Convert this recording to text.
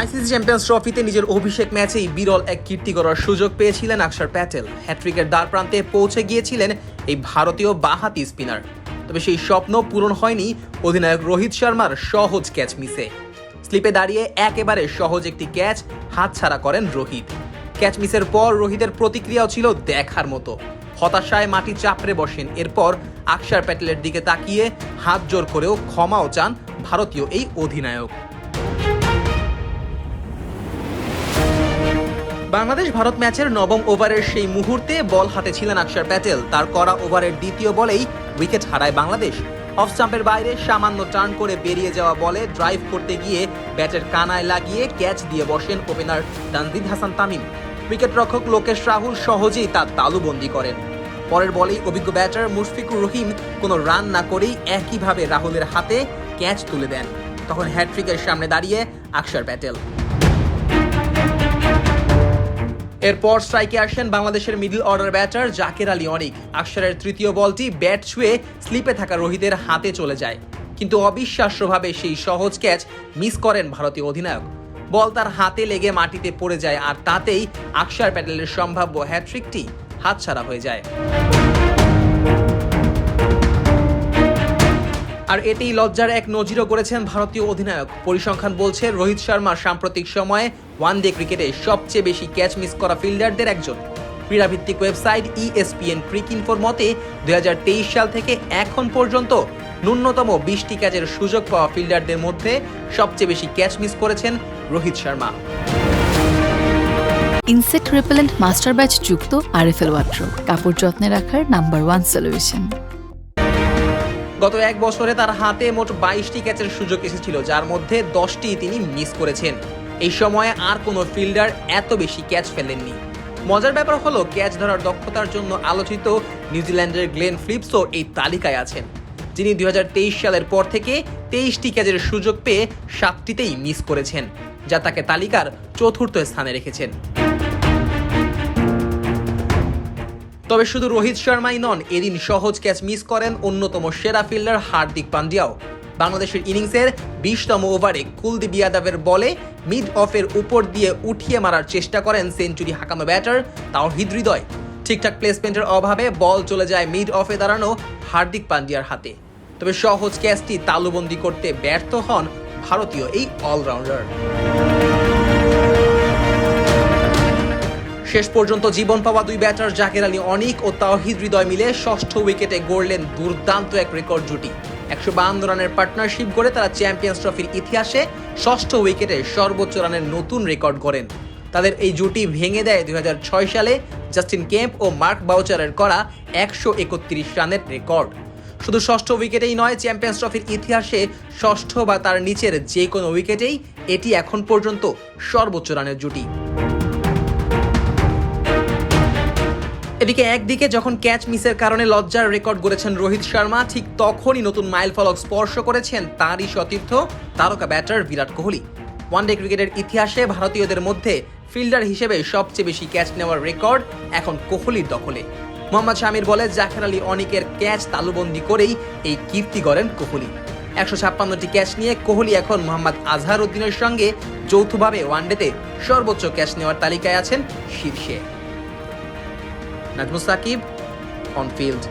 ICC champions ট্রফিতে নিজের অভিষেক ম্যাচেই বিরল এক কীর্তি করার সুযোগ পেয়েছিলেন অক্ষর প্যাটেল। হ্যাট্রিকের দ্বার প্রান্তে পৌঁছে গিয়েছিলেন এই ভারতীয় বাহাতি স্পিনার। তবে সেই স্বপ্ন পূরণ হয়নি অধিনায়ক রোহিত শর্মার সহজ ক্যাচ মিসে। স্লিপে দাঁড়িয়ে একেবারে সহজ একটি ক্যাচ হাতছাড়া করেন রোহিত। ক্যাচ মিসের পর রোহিতের প্রতিক্রিয়াও ছিল দেখার মতো। হতাশায় মাটি চাপড়ে বসেন। এরপর আকসার প্যাটেলের দিকে তাকিয়ে হাত জোর করেও ক্ষমাও চান ভারতীয় এই অধিনায়ক। বাংলাদেশ ভারত ম্যাচের নবম ওভারের সেই মুহূর্তে বল হাতে ছিলেন আকসার প্যাটেল। তার করা ওভারের দ্বিতীয় বলেই উইকেট হারায় বাংলাদেশ। অফ স্টাম্পের বাইরে সামান্য টার্ন করে বেরিয়ে যাওয়া বলে ড্রাইভ করতে গিয়ে ব্যাটের কানায় লাগিয়ে ক্যাচ দিয়ে বসেন ওপেনার তানজিদ হাসান তামিম। উইকেট রক্ষক লোকেশ রাহুল সহজেই তার তালুবন্দি করেন। পরের বলেই অভিজ্ঞ ব্যাটার মুশফিকুর রহিম কোনো রান না করেই একইভাবে রাহুলের হাতে ক্যাচ তুলে দেন। তখন হ্যাট্রিকের সামনে দাঁড়িয়ে আকসার প্যাটেল। এরপর স্ট্রাইকে আসেন বাংলাদেশের middle order batter Jaker Ali Anik. আকসারের তৃতীয় বলটি ব্যাট ছুঁয়ে স্লিপে থাকা রোহিতের হাতে চলে যায়। কিন্তু অবিশ্বাস্যভাবে সেই সহজ ক্যাচ মিস করেন ভারতীয় অধিনায়ক। বল তার হাতে লেগে মাটিতে পড়ে যায় আর তাতেই আকসার প্যাটেলের সম্ভাব্য হ্যাট্রিকটি হাতছাড়া হয়ে যায়। আর এতেই লজ্জার এক নজিরও করেছেন ভারতীয় অধিনায়ক। পরিসংখ্যান বলছে, রোহিত শর্মা সাম্প্রতিক সময়ে ওয়ানডে ক্রিকেটে সবচেয়ে বেশি ক্যাচ মিস করা ফিল্ডারদের একজন। ক্রীড়াভিত্তিক ওয়েবসাইট ইএসপিএন ক্রিক ইনফোর মতে, দুই হাজার তেইশ সাল থেকে এখন পর্যন্ত ন্যূনতম বিশটি ক্যাচের সুযোগ পাওয়া ফিল্ডারদের মধ্যে সবচেয়ে বেশি ক্যাচ মিস করেছেন Rohit Sharma. Insect repellent master batch যুক্ত আরএফএল ওয়াট্রো কাপড় যত্নে রাখার নাম্বার ওয়ান সলিউশন গত এক বছরে তার হাতে মোট বাইশটি ক্যাচের সুযোগ এসেছিল, যার মধ্যে দশটি তিনি মিস করেছেন। এই সময়ে আর কোনো ফিল্ডার এত বেশি ক্যাচ ফেলেননি। মজার ব্যাপার হলো, ক্যাচ ধরার দক্ষতার জন্য আলোচিত নিউজিল্যান্ডের গ্লেন ফ্লিপসও এই তালিকায় আছেন। যিনি দু হাজার তেইশ সালের পর থেকে তেইশটি ক্যাচের সুযোগ পেয়ে সাতটিতেই মিস করেছেন, যা তাকে তালিকার চতুর্থ স্থানে রেখেছেন। তবে শুধু রোহিত শর্মাই নন, এদিন সহজ ক্যাচ মিস করেন অন্যতম সেরা ফিল্ডার হার্দিক পান্ডিয়াও। বাংলাদেশের ইনিংসের বিশতম ওভারে কুলদীপ ইয়াদবের বলে মিড অফের উপর দিয়ে উঠিয়ে মারার চেষ্টা করেন সেঞ্চুরি হাকানো ব্যাটার তাও হৃদয়। ঠিকঠাক প্লেসমেন্টের অভাবে বল চলে যায় মিড অফে দাঁড়ানো হার্দিক পান্ডিয়ার হাতে। তবে সহজ ক্যাচটি তালুবন্দি করতে ব্যর্থ হন ভারতীয় এই অলরাউন্ডার। শেষ পর্যন্ত জীবন পাওয়া দুই ব্যাটার জাকের আলী অনিক ও তাওহিদ হৃদয় মিলে ষষ্ঠ উইকেটে গড়লেন দুর্দান্ত এক রেকর্ড জুটি। একশো বাহান্ন রানের পার্টনারশিপ গড়ে তারা চ্যাম্পিয়ন্স ট্রফির ইতিহাসে ষষ্ঠ উইকেটে সর্বোচ্চ রানের নতুন রেকর্ড গড়েন। তাদের এই জুটি ভেঙে দেয় দুই হাজার ছয় সালে জাস্টিন কেম্প ও মার্ক বাউচারের করা একশো একত্রিশ রানের রেকর্ড। শুধু ষষ্ঠ উইকেটেই নয়, চ্যাম্পিয়ন্স ট্রফির ইতিহাসে ষষ্ঠ বা তার নিচের যে কোনো উইকেটেই এটি এখন পর্যন্ত সর্বোচ্চ রানের জুটি। এদিকে একদিকে যখন ক্যাচ মিসের কারণে লজ্জার রেকর্ড গড়েছেন রোহিত শর্মা, ঠিক তখনই নতুন মাইল ফলক স্পর্শ করেছেন তারই সতীর্থ তারকা ব্যাটার বিরাট কোহলি। ওয়ানডে ক্রিকেটের ইতিহাসে ভারতীয়দের মধ্যে ফিল্ডার হিসেবে সবচেয়ে বেশি ক্যাচ নেওয়ার রেকর্ড এখন কোহলির দখলে। মোহাম্মদ শামির বলে জাকের আলী অনিকের ক্যাচ তালুবন্দি করেই এই কীর্তি গড়েন কোহলি। একশো ছাপ্পান্নটি ক্যাচ নিয়ে কোহলি এখন মোহাম্মদ আজহার উদ্দিনের সঙ্গে যৌথভাবে ওয়ানডেতে সর্বোচ্চ ক্যাচ নেওয়ার তালিকায় আছেন শীর্ষে। Najmus Shakib on field